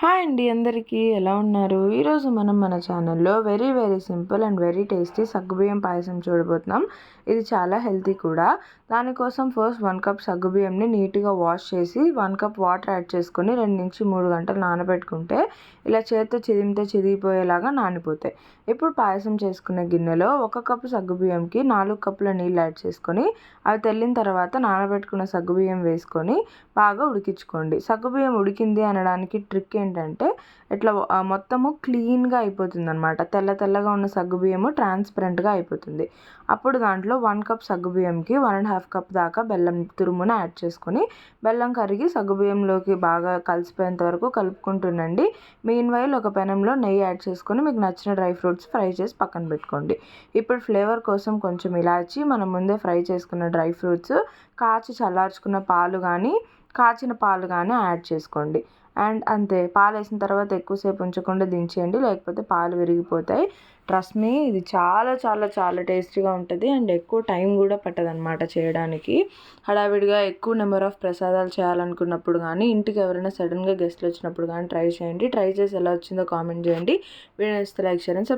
Hi అండి అందరికీ ఎలా ఉన్నారు? ఈరోజు మనం మన ఛానల్లో very very simple and very tasty సగ్గుబియ్యం పాయసం చూడబోతున్నాం. ఇది చాలా హెల్తీ కూడా. దానికోసం ఫస్ట్ వన్ కప్ సగ్గుబియ్యంని నీట్గా వాష్ చేసి వన్ కప్ వాటర్ యాడ్ చేసుకొని రెండు నుంచి మూడు గంటలు నానబెట్టుకుంటే ఇలా చేతితో చిదిమితే చిదిగిపోయేలాగా నానిపోతాయి. ఇప్పుడు పాయసం చేసుకునే గిన్నెలో ఒక కప్పు సగ్గుబియ్యంకి నాలుగు కప్పుల నీళ్ళు యాడ్ చేసుకొని అవి తెల్లిన తర్వాత నానబెట్టుకున్న సగ్గుబియ్యం వేసుకొని బాగా ఉడికించుకోండి. సగ్గుబియ్యం ఉడికింది అనడానికి ట్రిక్ ఏంటంటే ఇట్లా మొత్తము క్లీన్గా అయిపోతుంది అనమాట తెల్ల తెల్లగా ఉన్న సగ్గుబియ్యము ట్రాన్స్పరెంట్గా అయిపోతుంది. అప్పుడు దాంట్లో వన్ కప్ సగ్గుబియ్యంకి వన్ అండ్ హాఫ్ కప్ దాకా బెల్లం తురుమును యాడ్ చేసుకొని బెల్లం కరిగి సగ్గుబియ్యంలోకి బాగా కలిసిపోయేంత వరకు కలుపుకుంటుండండి. మెయిన్ వైల్ ఒక పెనంలో నెయ్యి యాడ్ చేసుకొని మీకు నచ్చిన డ్రై ఫ్రూట్స్ ఫ్రై చేసి పక్కన పెట్టుకోండి. ఇప్పుడు ఫ్లేవర్ కోసం కొంచెం ఇలాచి మనం ముందే ఫ్రై చేసుకున్న డ్రై ఫ్రూట్స్ కాచి చల్లార్చుకున్న పాలు కానీ కాచిన పాలు కానీ యాడ్ చేసుకోండి. అండ్ అంతే పాలు వేసిన తర్వాత ఎక్కువసేపు ఉంచకుండా దించేయండి లేకపోతే పాలు విరిగిపోతాయి. ట్రస్ట్ మీ ఇది చాలా చాలా చాలా టేస్టీగా ఉంటుంది అండ్ ఎక్కువ టైం కూడా పట్టదనమాట చేయడానికి. హడావిడిగా ఎక్కువ నెంబర్ ఆఫ్ ప్రసాదాలు చేయాలనుకున్నప్పుడు కానీ ఇంటికి ఎవరైనా సడన్గా గెస్ట్లు వచ్చినప్పుడు కానీ ట్రై చేయండి. ట్రై చేసి ఎలా వచ్చిందో కామెంట్ చేయండి. Video like share and subscribe